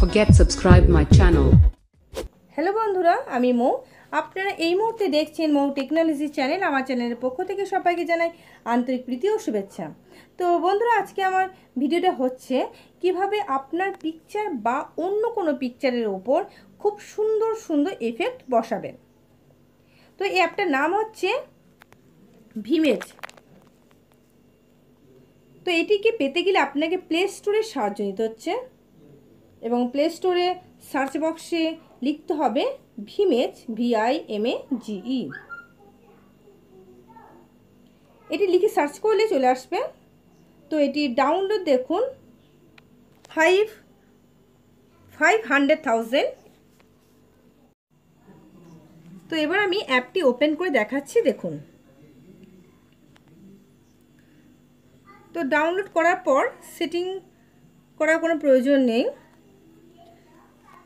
forget subscribe my channel. Hello বন্ধুরা, আমি মৌ। আপনারা এই মুহূর্তে দেখছেন মৌ টেকনোলজি চ্যানেল। আমার চ্যানেলের পক্ষ থেকে সবাইকে জানাই আন্তরিক প্রীতি ও শুভেচ্ছা। তো বন্ধুরা, আজকে আমার ভিডিওটা হচ্ছে কীভাবে আপনার পিকচার বা অন্য কোনো পিকচারের ওপর খুব সুন্দর সুন্দর এফেক্ট বসাবেন। তো এই অ্যাপটার নাম হচ্ছে ভিমেজ তো এটিকে পেতে গেলে আপনাকে প্লে স্টোরের সাহায্য নিতে হচ্ছে। এবং প্লে স্টোরে সার্চ বক্সে লিখতে হবে Vimage VI M A GE এটি লিখে সার্চ করলে চলে আসবে। তো এটি ডাউনলোড দেখুন। ফাইভ ফাইভ হান্ড্রেড থাউজেন্ড তো এবার আমি অ্যাপটি ওপেন করে দেখাচ্ছি, দেখুন। তো ডাউনলোড করার পর সেটিং করার কোনো প্রয়োজন নেই।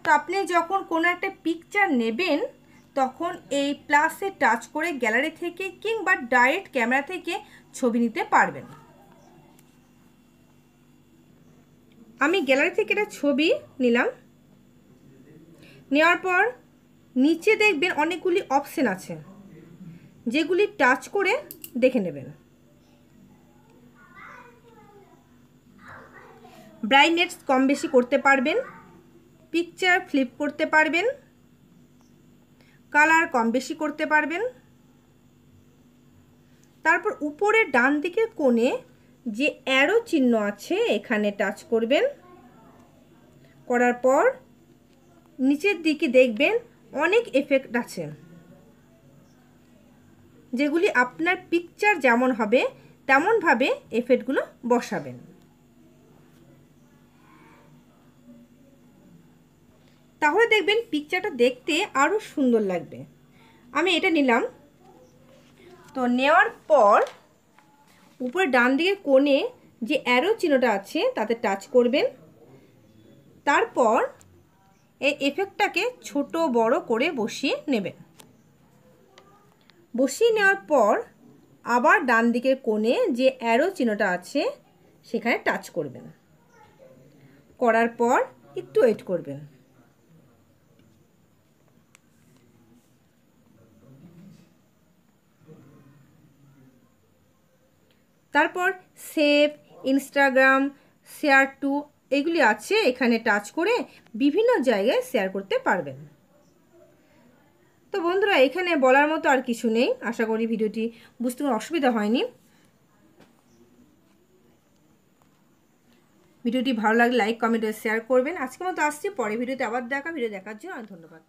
তো আপনি যখন কোনো একটা পিকচার নেবেন, তখন এই প্লাসে টাচ করে গ্যালারি থেকে কিংবা ডাইরেক্ট ক্যামেরা থেকে ছবি নিতে পারবেন। আমি গ্যালারি থেকে একটা ছবি নিলাম। নেওয়ার পর নিচে দেখবেন অনেকগুলি অপশন আছে, যেগুলি টাচ করে দেখে নেবেন। ব্রাইটনেস কম বেশি করতে পারবেন। পিকচার ফ্লিপ করতে পারবেন কালার কম বেশি করতে পারবেন। তারপর উপরের ডান দিকের কোণে যে অ্যারো চিহ্ন আছে, এখানে টাচ করবেন। করার পর নিচের দিকে দেখবেন অনেক এফেক্ট আছে। যেগুলি আপনার পিকচার যেমন হবে, তেমনভাবে এফেক্টগুলো বসাবেন। তাহলে দেখবেন পিকচারটা দেখতে আরও সুন্দর লাগবে। আমি এটা নিলাম। তো নেওয়ার পর উপরে ডান দিকের কোণে যে অ্যারো চিহ্নটা আছে, তাতে টাচ করবেন। তারপর এই এফেক্টটাকে ছোট বড় করে বসিয়ে নেবেন। বসিয়ে নেওয়ার পর আবার ডান দিকের কোণে যে অ্যারো চিহ্নটা আছে, সেখানে টাচ করবেন। করার পর একটু ওয়েট করবেন। তারপর সেভ, ইনস্টাগ্রাম, শেয়ার টু, এগুলি আছে, এখানে টাচ করে বিভিন্ন জায়গায় শেয়ার করতে পারবেন। তো বন্ধুরা, এখানে বলার মতো আর কিছু নেই। আশা করি ভিডিওটি বুঝতে কোনো অসুবিধা হয়নি। ভিডিওটি ভালো লাগলে লাইক, কমেন্ট শেয়ার করবেন। আজকের মতো আসছি পরে ভিডিওতে আবার দেখা, ভিডিও দেখার জন্য ধন্যবাদ।